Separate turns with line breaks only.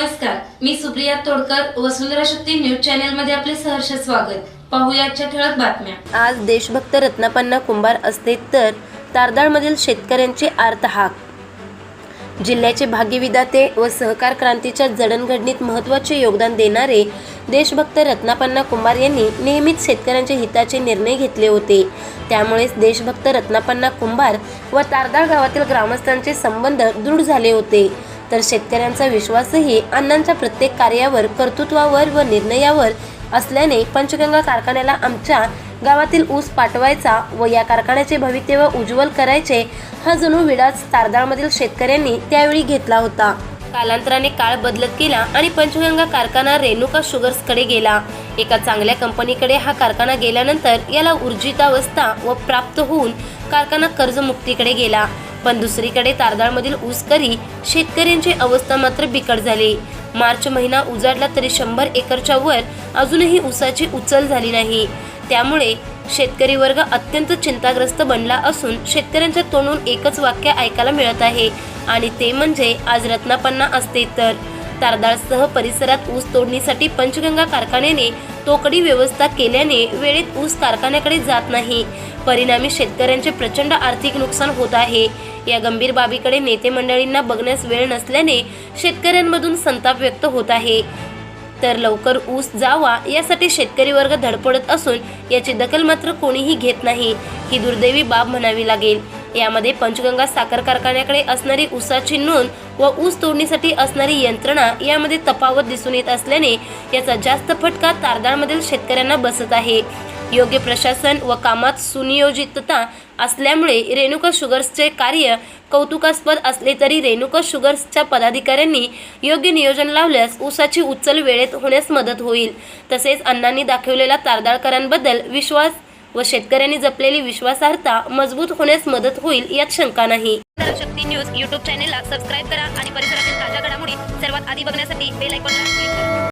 नमस्कार मी सुप्रिया तोडकर वसुंधरा शक्ती न्यूज चॅनलमध्ये आपले सहर्ष स्वागत. पाहुयाच्या ठळक बातम्या.
आज देशभक्त रत्नापन्ना कुंभार असते तर तारदाळमधील शेतकऱ्यांचे आर्त हाक. जिल्ह्याचे भाग्यविदाते व सहकार क्रांतीच्या जडणघडणीत महत्त्वाचे योगदान देणारे देशभक्त रत्नापन्ना कुंभार यांनी नेहमीच शेतकऱ्यांच्या हिताचे निर्णय घेतले होते. त्यामुळेच देशभक्त रत्नापन्ना कुंभार व तारदाळ गावातील ग्रामस्थांचे संबंध दृढ झाले होते. तर शेतकऱ्यांचा विश्वासही अण्णांच्या प्रत्येक कार्यावर कर्तृत्वावर व निर्णयावर असल्याने पंचगंगा कारखान्याला आमच्या गावातील ऊस पाठवायचा व या कारखान्याचे भवितव्य उज्ज्वल करायचे हा जणू विडाच तारदाळमधील शेतकऱ्यांनी त्यावेळी घेतला होता. कालांतराने काळ बदलत गेला आणि पंचगंगा कारखाना रेणुका शुगर्सकडे गेला. एका चांगल्या कंपनीकडे हा कारखाना गेल्यानंतर याला ऊर्जितावस्था व प्राप्त होऊन कारखाना कर्जमुक्तीकडे गेला. पण दुसरीकडे तारदाळमधील ऊसकरी शेतकऱ्यांची अवस्था मात्र बिकट झाली. मार्च महिना उजाडला तरी शंभर एकरच्या वर अजूनही ऊसाची उचल झाली नाही. त्यामुळे शेतकरी वर्ग अत्यंत चिंताग्रस्त बनला असून शेतकऱ्यांच्या तोंडून एकच वाक्य ऐकायला मिळत आहे आणि ते म्हणजे आज रत्नापन्ना असते तर. तारदाळसह परिसरात ऊस तोडणीसाठी पंचगंगा कारखान्याने तोकडी व्यवस्था केल्याने वेळेत ऊस कारखान्याकडे जात नाही. परिणामी शेतकऱ्यांचे प्रचंड आर्थिक नुकसान होत आहे. या गंभीर बाबीकडे नेते मंडळींना बघण्यास वेळ नसल्याने शेतकऱ्यांमधून संताप व्यक्त होत आहे. तर लवकर ऊस जावा यासाठी शेतकरी वर्ग धडपडत असून याची दखल मात्र कोणीही घेत नाही. ही दुर्दैवी बाब म्हणावी लागेल. यामध्ये पंचगंगा साखर कारखान्याकडे असणारी ऊसाची नोंद व ऊस तोडणीसाठी असणारी यंत्रणा यामध्ये तफावत दिसून येत असल्याने याचा जास्त फटका तारदाळमधील शेतकऱ्यांना बसत आहे. योग्य प्रशासन व कामात सुनियोजितता असल्यामुळे रेणुका शुगर्सचे कार्य कौतुकास्पद असले तरी रेणुका शुगर्सच्या पदाधिकाऱ्यांनी योग्य नियोजन लावल्यास ऊसाची उचल वेळेत होण्यास मदत होईल. तसेच अण्णांनी दाखवलेला तारदाळकरांबद्दल विश्वास व शेतकऱ्यांनी जपलेली विश्वासार्हता मजबूत होण्यास मदत होईल यात शंका नाही.
शक्ती न्यूज युट्यूब चॅनेलला सबस्क्राईब करा आणि परिसरातील ताज्या घडामोडी सर्वात आधी बघण्यासाठी बेल आयकॉनला